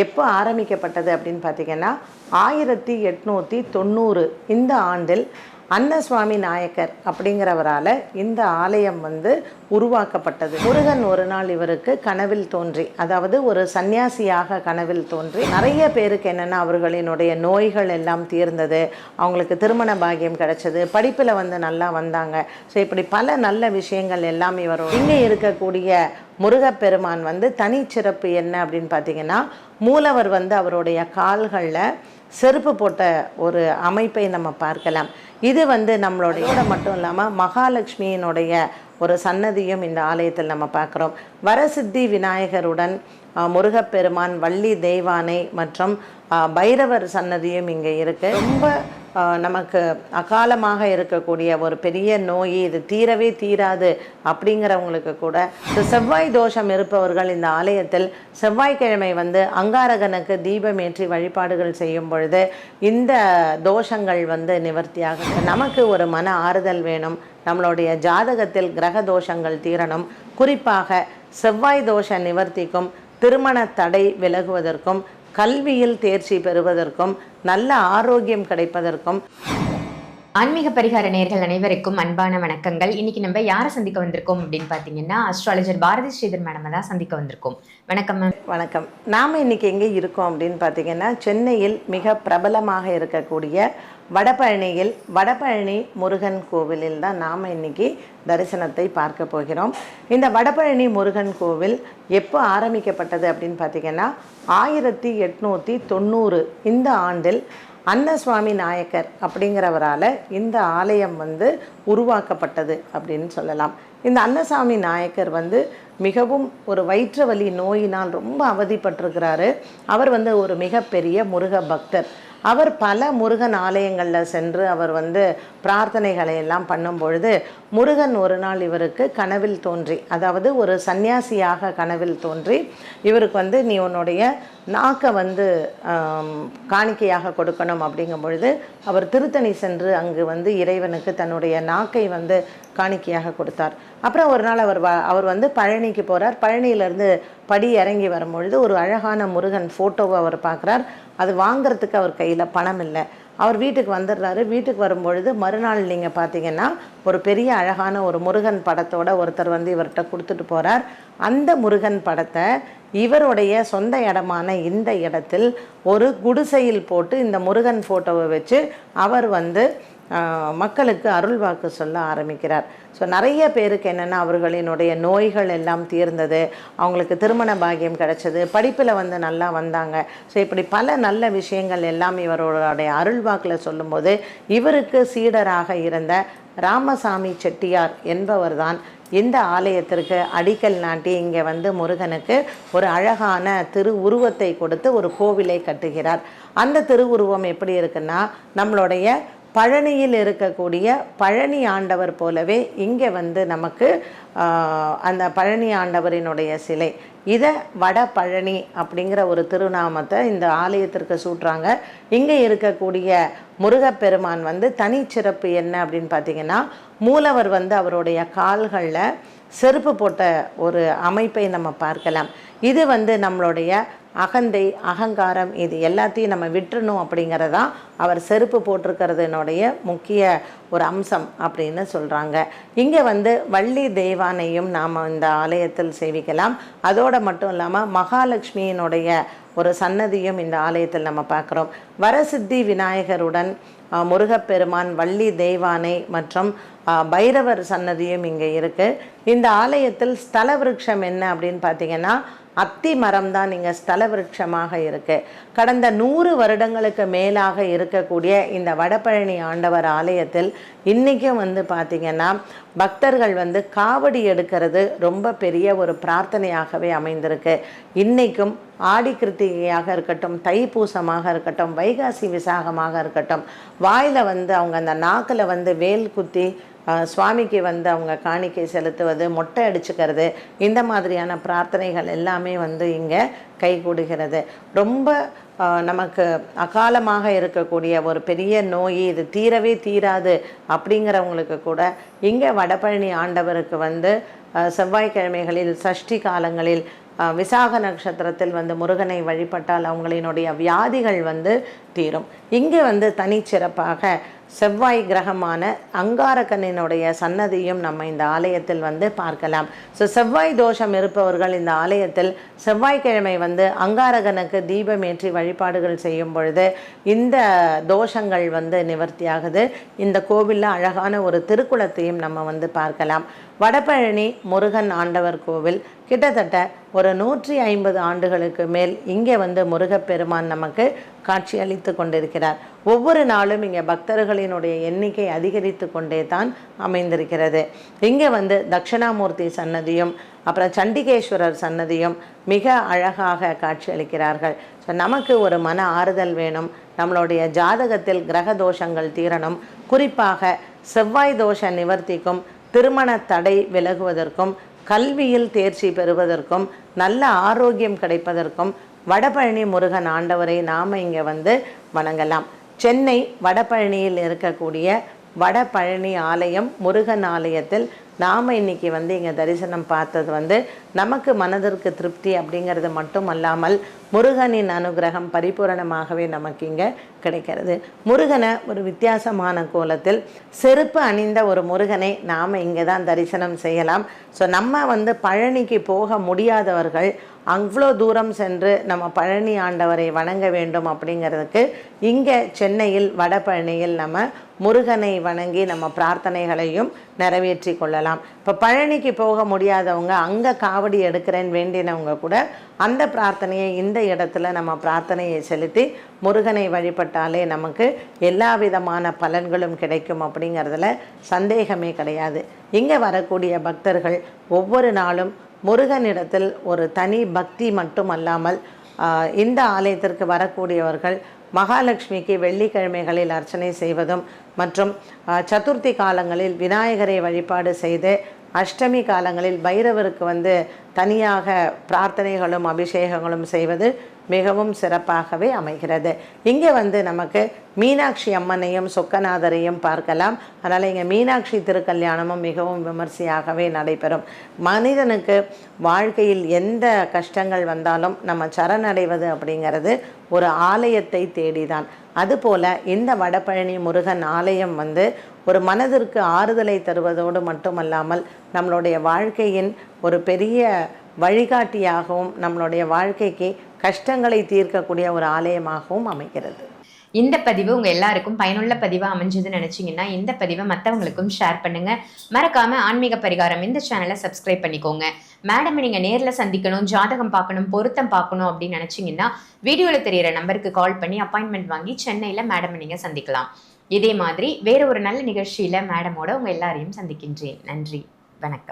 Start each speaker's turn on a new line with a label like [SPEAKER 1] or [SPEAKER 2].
[SPEAKER 1] எப்போ ஆரம்பிக்கப்பட்டது அப்படின்னு பார்த்தீங்கன்னா ஆயிரத்தி எட்நூற்றி தொண்ணூறு இந்த ஆண்டில் அன்னசுவாமி நாயக்கர் அப்படிங்கிறவரால் இந்த ஆலயம் வந்து உருவாக்கப்பட்டது. முருகன் ஒரு நாள் இவருக்கு கனவில் தோன்றி அதாவது ஒரு சன்னியாசியாக கனவில் தோன்றி நிறைய பேருக்கு என்னென்னா அவர்களினுடைய நோய்கள் எல்லாம் தீர்ந்தது அவங்களுக்கு திருமண பாகியம் கிடைச்சது படிப்பில் வந்து நல்லா வந்தாங்க. ஸோ இப்படி பல நல்ல விஷயங்கள் எல்லாம் இவரோட இங்கே இருக்கக்கூடிய முருகப்பெருமான் வந்து தனிச்சிறப்பு என்ன அப்படின்னு பார்த்தீங்கன்னா மூலவர் வந்து அவருடைய கால்களில் செருப்பு போட்ட ஒரு அமைப்பை நம்ம பார்க்கலாம். இது வந்து நம்மளுடைய மட்டும் இல்லாமல் மகாலட்சுமியினுடைய ஒரு சன்னதியும் இந்த ஆலயத்தில் நம்ம பார்க்குறோம். வரசித்தி விநாயகருடன் முருகப்பெருமான் வள்ளி தெய்வானை மற்றும் பைரவர் சன்னதியும் இங்கே இருக்குது ரொம்ப நமக்கு அகாலமாக இருக்கக்கூடிய ஒரு பெரிய நோய் இது தீரவே தீராது அப்படிங்கிறவங்களுக்கு கூட இந்த செவ்வாய் தோஷம் இருப்பவர்கள் இந்த ஆலயத்தில் செவ்வாய்க்கிழமை வந்து அங்காரகனுக்கு தீபமேற்றி வழிபாடுகள் செய்யும் பொழுது இந்த தோஷங்கள் வந்து நிவர்த்தியாக நமக்கு ஒரு மன ஆறுதல் வேணும். நம்மளுடைய ஜாதகத்தில் கிரக தோஷங்கள் தீரணும். குறிப்பாக செவ்வாய் தோஷ நிவர்த்திக்கும் திருமண தடை விலகுவதற்கும் கல்வியில் தேர்ச்சி பெறுவதற்கும் நல்ல ஆரோக்கியம் கிடைப்பதற்கும்
[SPEAKER 2] ஆன்மீக பரிகார நேர்கள் அனைவருக்கும் அன்பான வணக்கங்கள். இன்னைக்கு நம்ம யாரை சந்திக்க வந்திருக்கோம் அப்படின்னு பார்த்தீங்கன்னா அஸ்ட்ராலஜர் பாரதி ஸ்ரீதர் மேடம் தான் சந்திக்க வந்திருக்கோம். வணக்கம் மேம்
[SPEAKER 1] வணக்கம். நாம் இன்னைக்கு எங்கே இருக்கோம் அப்படின்னு பார்த்தீங்கன்னா சென்னையில் மிக பிரபலமாக இருக்கக்கூடிய வடபழனியில் வடபழனி முருகன் கோவிலில் தான் நாம் இன்னைக்கு தரிசனத்தை பார்க்க போகிறோம். இந்த வடபழனி முருகன் கோவில் எப்போ ஆரம்பிக்கப்பட்டது அப்படின்னு பார்த்தீங்கன்னா ஆயிரத்தி எட்நூற்றி தொண்ணூறு இந்த ஆண்டில் அன்னசுவாமி நாயக்கர் அப்படிங்கிறவரால் இந்த ஆலயம் வந்து உருவாக்கப்பட்டது அப்படின்னு சொல்லலாம். இந்த அன்னசாமி நாயக்கர் வந்து மிகவும் ஒரு வயிற்று வலி நோயினால் ரொம்ப அவதிப்பட்டிருக்கிறாரு. அவர் வந்து ஒரு மிகப்பெரிய முருக பக்தர் அவர் பல முருகன் ஆலயங்களில் சென்று அவர் வந்து பிரார்த்தனைகளை எல்லாம் பண்ணும் பொழுது முருகன் ஒரு நாள் இவருக்கு கனவில் தோன்றி அதாவது ஒரு சன்னியாசியாக கனவில் தோன்றி இவருக்கு வந்து நீ உன்னுடைய நாக்கை வந்து காணிக்கையாக கொடுக்கணும் அப்படிங்கும் பொழுது அவர் திருத்தணி சென்று அங்கு வந்து இறைவனுக்கு தன்னுடைய நாக்கை வந்து காணிக்கையாக கொடுத்தார். அப்புறம் ஒரு நாள் அவர் அவர் வந்து பழனிக்கு போகிறார் பழனியிலேருந்து படி இறங்கி வரும்பொழுது ஒரு அழகான முருகன் ஃபோட்டோவை அவர் பார்க்குறார். அது வாங்குறதுக்கு அவர் கையில் பணம் இல்லை. அவர் வீட்டுக்கு வந்துடுறாரு. வீட்டுக்கு வரும்பொழுது மறுநாள் நீங்கள் பார்த்தீங்கன்னா ஒரு பெரிய அழகான ஒரு முருகன் படத்தோட ஒருத்தர் வந்து இவர்கிட்ட கொடுத்துட்டு போகிறார் அந்த முருகன் படத்தை இவருடைய சொந்த இடமான இந்த இடத்தில் ஒரு குடிசையில் போட்டு இந்த முருகன் ஃபோட்டோவை வச்சு அவர் வந்து மக்களுக்கு அருள் வாக்கு சொல்ல ஆரம்பிக்கிறார். ஸோ நிறைய பேருக்கு என்னென்னா அவர்களினுடைய நோய்கள் எல்லாம் தீர்ந்தது. அவங்களுக்கு திருமண பாக்கியம் கிடைச்சது. படிப்பில் வந்து நல்லா வந்தாங்க. ஸோ இப்படி பல நல்ல விஷயங்கள் எல்லாம் இவருடைய அருள்வாக்கில் சொல்லும்போது இவருக்கு சீடராக இருந்த ராமசாமி செட்டியார் என்பவர்தான் இந்த ஆலயத்திற்கு அடிக்கல் நாட்டி இங்கே வந்து முருகனுக்கு ஒரு அழகான திரு உருவத்தை கொடுத்து ஒரு கோவிலை கட்டுகிறார். அந்த திருவுருவம் எப்படி இருக்குன்னா நம்மளுடைய பழனியில் இருக்கக்கூடிய பழனி ஆண்டவர் போலவே இங்கே வந்து நமக்கு அந்த பழனி ஆண்டவரினுடைய சிலை. இதை வட பழனி அப்படிங்கிற ஒரு திருநாமத்தை இந்த ஆலயத்திற்கு சூட்டுறாங்க. இங்கே இருக்கக்கூடிய முருகப்பெருமான் வந்து தனிச்சிறப்பு என்ன அப்படின்னு பார்த்தீங்கன்னா மூலவர் வந்து அவருடைய கால்களில் செருப்பு போட்ட ஒரு அமைப்பை நம்ம பார்க்கலாம். இது வந்து நம்மளுடைய அகந்தை அகங்காரம் இது எல்லாத்தையும் நம்ம விட்டுறணும் அப்படிங்கிறதான் அவர் செருப்பு போட்டிருக்கிறதுனுடைய முக்கிய ஒரு அம்சம் அப்படின்னு சொல்கிறாங்க இங்கே வந்து வள்ளி தெய்வானையும் நாம் இந்த ஆலயத்தில் சேவிக்கலாம். அதோடு மட்டும் இல்லாமல் மகாலட்சுமியினுடைய ஒரு சன்னதியும் இந்த ஆலயத்தில் நம்ம பார்க்குறோம். வரசித்தி விநாயகருடன் முருகப்பெருமான் வள்ளி தெய்வானை மற்றும் பைரவர் சன்னதியும் இங்கே இருக்குது இந்த ஆலயத்தில் ஸ்தல விருட்சம் என்ன அப்படின்னு பார்த்தீங்கன்னா அத்தி மரம் தான் நீங்கள் ஸ்தல விருட்சமாக இருக்கு. கடந்த நூறு வருடங்களுக்கு மேலாக இருக்கக்கூடிய இந்த வடபழனி ஆண்டவர் ஆலயத்தில் இன்றைக்கும் வந்து பார்த்திங்கன்னா பக்தர்கள் வந்து காவடி எடுக்கிறது ரொம்ப பெரிய ஒரு பிரார்த்தனையாகவே அமைந்திருக்கு. இன்றைக்கும் ஆடி கிருத்திகையாக இருக்கட்டும் தைப்பூசமாக இருக்கட்டும் வைகாசி விசாகமாக இருக்கட்டும் வாயில் வந்து அவங்க அந்த நாக்கில் வந்து வேல் குத்தி சுவாமிக்கு வந்து அவங்க காணிக்கை செலுத்துவது மொட்டை அடிச்சுக்கிறது இந்த மாதிரியான பிரார்த்தனைகள் எல்லாமே வந்து இங்கே கைகூடுகிறது. ரொம்ப நமக்கு அகாலமாக இருக்கக்கூடிய ஒரு பெரிய நோய் இது தீரவே தீராது அப்படிங்கிறவங்களுக்கு கூட இங்கே வடபழனி ஆண்டவருக்கு வந்து செவ்வாய்க்கிழமைகளில் சஷ்டி காலங்களில் விசாக நட்சத்திரத்தில் வந்து முருகனை வழிபட்டால் அவங்களினுடைய வியாதிகள் வந்து தீரும். இங்கே வந்து தனிச்சிறப்பாக செவ்வாய் கிரகமான அங்காரக்கண்ணினுடைய சன்னதியும் நம்ம இந்த ஆலயத்தில் வந்து பார்க்கலாம். ஸோ செவ்வாய் தோஷம் இருப்பவர்கள் இந்த ஆலயத்தில் செவ்வாய்க்கிழமை வந்து அங்காரகனுக்கு தீபம் ஏற்றி வழிபாடுகள் செய்யும் பொழுது இந்த தோஷங்கள் வந்து நிவர்த்தியாகுது. இந்த கோவிலில் அழகான ஒரு திருக்குளத்தையும் நம்ம வந்து பார்க்கலாம். வடபழனி முருகன் ஆண்டவர் கோவில் கிட்டத்தட்ட ஒரு நூற்றி ஐம்பது ஆண்டுகளுக்கு மேல் இங்கே வந்து முருகப்பெருமான் நமக்கு காட்சியளித்து கொண்டிருக்கிறார். ஒவ்வொரு நாளும் இங்கே பக்தர்களினுடைய எண்ணிக்கை அதிகரித்து கொண்டே தான் அமைந்திருக்கிறது. இங்கே வந்து தட்சிணாமூர்த்தி சன்னதியும் அப்புறம் சண்டிகேஸ்வரர் சன்னதியும் மிக அழகாக காட்சியளிக்கிறார்கள். ஸோ நமக்கு ஒரு மன ஆறுதல் வேணும். நம்மளுடைய ஜாதகத்தில் கிரக தோஷங்கள் தீரணும். குறிப்பாக செவ்வாய் தோஷ நிவர்த்திக்கும் திருமண தடை விலகுவதற்கும் கல்வியில் தேர்ச்சி பெறுவதற்கும் நல்ல ஆரோக்கியம் கிடைப்பதற்கும் வடபழனி முருகன் ஆண்டவரை நாம் இங்கே வந்து வணங்கலாம். சென்னை வடபழனியில் இருக்கக்கூடிய வடபழனி ஆலயம் முருகன் ஆலயத்தில் நாம் இன்னைக்கு வந்து இங்கே தரிசனம் பார்த்தது வந்து நமக்கு மனதிற்கு திருப்தி அப்படிங்கிறது மட்டும் அல்லாமல் முருகனின் அனுகிரகம் பரிபூரணமாகவே நமக்கு இங்கே கிடைக்கிறது. முருகனை ஒரு வித்தியாசமான கோலத்தில் செருப்பு அணிந்த ஒரு முருகனை நாம் இங்கே தான் தரிசனம் செய்யலாம். ஸோ நம்ம வந்து பழனிக்கு போக முடியாதவர்கள் அவ்வளோ தூரம் சென்று நம்ம பழனி ஆண்டவரை வணங்க வேண்டும் அப்படிங்கிறதுக்கு இங்கே சென்னையில் வடபழனியில் நம்ம முருகனை வணங்கி நம்ம பிரார்த்தனைகளையும் நிறைவேற்றி கொள்ளலாம். இப்போ பழனிக்கு போக முடியாதவங்க அங்கே காவடி எடுக்கிறேன்னு வேண்டினவங்க கூட அந்த பிரார்த்தனையை இந்த இடத்துல நம்ம பிரார்த்தனையை செலுத்தி முருகனை வழிபட்டாலே நமக்கு எல்லா விதமான பலன்களும் கிடைக்கும் அப்படிங்கிறதுல சந்தேகமே கிடையாது. இங்கே வரக்கூடிய பக்தர்கள் ஒவ்வொரு நாளும் முருகனிடத்தில் ஒரு தனி பக்தி மட்டுமல்லாமல் அல்லாமல் இந்த ஆலயத்திற்கு வரக்கூடியவர்கள் மகாலட்சுமிக்கு வெள்ளிக்கிழமைகளில் அர்ச்சனை செய்வதும் மற்றும் சதுர்த்தி காலங்களில் விநாயகரை வழிபாடு செய்து அஷ்டமி காலங்களில் பைரவருக்கு வந்து தனியாக பிரார்த்தனைகளும் அபிஷேகங்களும் செய்வது மிகவும் சிறப்பாகவே அமைகிறது. இங்கே வந்து நமக்கு மீனாட்சி அம்மனையும் சொக்கநாதரையும் பார்க்கலாம். அதனால் இங்கே மீனாட்சி திருக்கல்யாணமும் மிகவும் விமர்சையாகவே நடைபெறும். மனிதனுக்கு வாழ்க்கையில் எந்த கஷ்டங்கள் வந்தாலும் நம்ம சரணடைவது அப்படிங்கிறது ஒரு ஆலயத்தை தேடிதான். அதுபோல் இந்த வடபழனி முருகன் ஆலயம் வந்து ஒரு மனதிற்கு ஆறுதலை தருவதோடு மட்டுமல்லாமல் நம்மளுடைய வாழ்க்கையின் ஒரு பெரிய வழிகாட்டியாகவும் நம்மளுடைய வாழ்க்கைக்கு கஷ்டங்களை தீர்க்கக்கூடிய ஒரு ஆலயமாகவும் அமைகிறது.
[SPEAKER 2] இந்த பதிவு உங்கள் எல்லாருக்கும் பயனுள்ள பதிவாக அமைஞ்சதுன்னு நினச்சிங்கன்னா இந்த பதிவை மற்றவங்களுக்கும் ஷேர் பண்ணுங்கள் மறக்காமல் ஆன்மீக பரிகாரம் இந்த சேனலை சப்ஸ்கிரைப் பண்ணிக்கோங்க. மேடம் நீங்கள் நேரில் சந்திக்கணும் ஜாதகம் பார்க்கணும் பொருத்தம் பார்க்கணும் அப்படின்னு நினச்சிங்கன்னா வீடியோவில் தெரியிற நம்பருக்கு கால் பண்ணி அப்பாயின்மெண்ட் வாங்கி சென்னையில் மேடம் நீங்கள் சந்திக்கலாம். இதே மாதிரி வேறு ஒரு நல்ல நிகழ்ச்சியில் மேடமோட உங்கள் எல்லாரையும் சந்திக்கின்றேன். நன்றி வணக்கம்.